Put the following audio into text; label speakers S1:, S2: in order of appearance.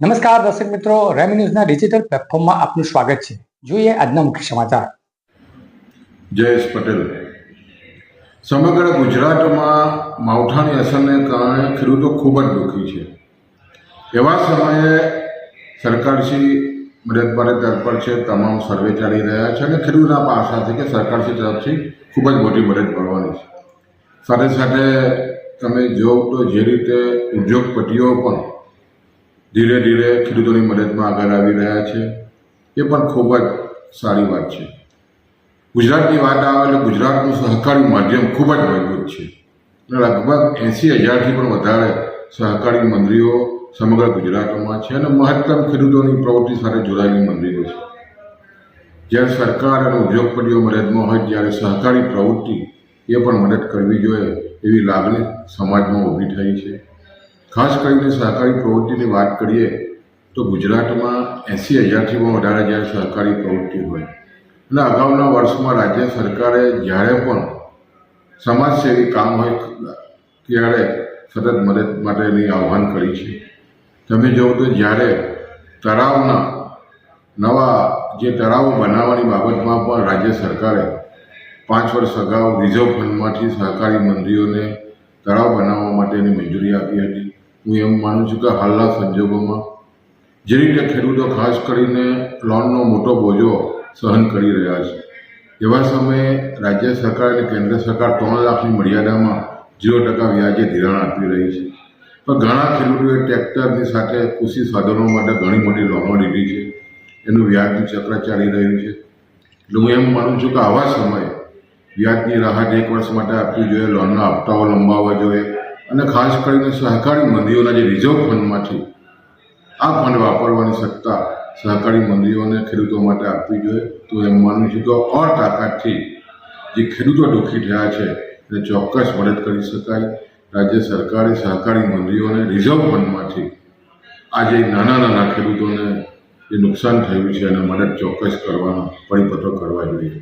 S1: નમસ્કાર દર્શક મિત્રો, રેમી ન્યૂઝના ડિજિટલ પ્લેટફોર્મમાં આપનું સ્વાગત છે. જોઈએ આજના મુખ્ય સમાચાર.
S2: જયેશ પટેલ. સમગ્ર ગુજરાતમાં માવઠાની અસરને કારણે ખેડૂતો ખૂબ જ દુઃખી છે. એવા સમયે સરકારશ્રી મદદ માટે તત્પર છે, તમામ સર્વે ચાલી રહ્યા છે અને ખેડૂતોના છે કે સરકારશ્રી તરફથી ખૂબ જ મોટી મદદ મળવાની છે. સાથે સાથે તમે જોવ તો જે રીતે ઉદ્યોગપતિઓ પણ ધીરે ધીરે ખેડૂતોની મદદમાં આગળ આવી રહ્યા છે. એ પણ ખૂબ જ સારી વાત છે. ગુજરાતની વાત આવે એટલે ગુજરાતનું સહકારી માધ્યમ ખૂબ જ મજબૂત છે. લગભગ એંસી હજારથી પણ વધારે સહકારી મંડળીઓ સમગ્ર ગુજરાતમાં છે અને મહત્તમ ખેડૂતોની પ્રવૃત્તિ સાથે જોડાયેલી મંડળીઓ છે. જ્યારે સરકાર અને ઉદ્યોગપતિઓ મદદમાં હોય ત્યારે સહકારી પ્રવૃત્તિ એ પણ મદદ કરવી જોઈએ એવી લાગણી સમાજમાં ઊભી થઈ છે. ખાસ કરીને સહકારી પ્રવૃત્તિની વાત કરીએ તો ગુજરાતમાં એંસી હજારથી પણ વધારે જ્યારે સહકારી પ્રવૃત્તિ હોય. અને અગાઉના વર્ષમાં રાજ્ય સરકારે જ્યારે પણ સમાજસેવી કામ હોય ત્યારે સતત મદદ માટેની આહ્વાન કરી છે. તમે જુઓ તો જ્યારે તળાવના નવા જે તળાવો બનાવવાની બાબતમાં પણ રાજ્ય સરકારે પાંચ વર્ષ અગાઉ રિઝર્વ ફંડમાંથી સહકારી મંત્રીઓને તળાવ બનાવવા માટેની મંજૂરી આપી હતી. હું એમ માનું છું કે હાલના સંજોગોમાં જે રીતે ખેડૂતો ખાસ કરીને લોનનો મોટો બોજો સહન કરી રહ્યા છે, એવા સમયે રાજ્ય સરકાર અને કેન્દ્ર સરકાર ત્રણ લાખની મર્યાદામાં ઝીરો ટકા વ્યાજે ધિરાણ આપી રહી છે. પણ ઘણા ખેડૂતોએ ટ્રેક્ટરની સાથે કૃષિ સાધનો માટે ઘણી મોટી લોનો લીધી છે. એનું વ્યાજનું ચક્ર ચાલી રહ્યું છે. એટલે હું એમ માનું છું કે આવા સમયે વ્યાજની રાહત એક વર્ષ માટે આપવી જોઈએ, લોનના હપ્તાઓ લંબાવવા જોઈએ અને ખાસ કરીને સહકારી મંદીઓના જે રિઝર્વ ફંડમાંથી આ ફંડ વાપરવાની સત્તા સહકારી મંડીઓને ખેડૂતો માટે આપવી જોઈએ. તો એમ માનું છું કે ઓર તાકાતથી જે ખેડૂતો દુઃખી થયા છે, એને ચોક્કસ મદદ કરી શકાય. રાજ્ય સરકારે સહકારી મંડીઓને રિઝર્વ ફંડમાંથી આજે નાના નાના ખેડૂતોને જે નુકસાન થયું છે, એને મદદ ચોક્કસ કરવાનો પરિપત્રો કરવા જોઈએ.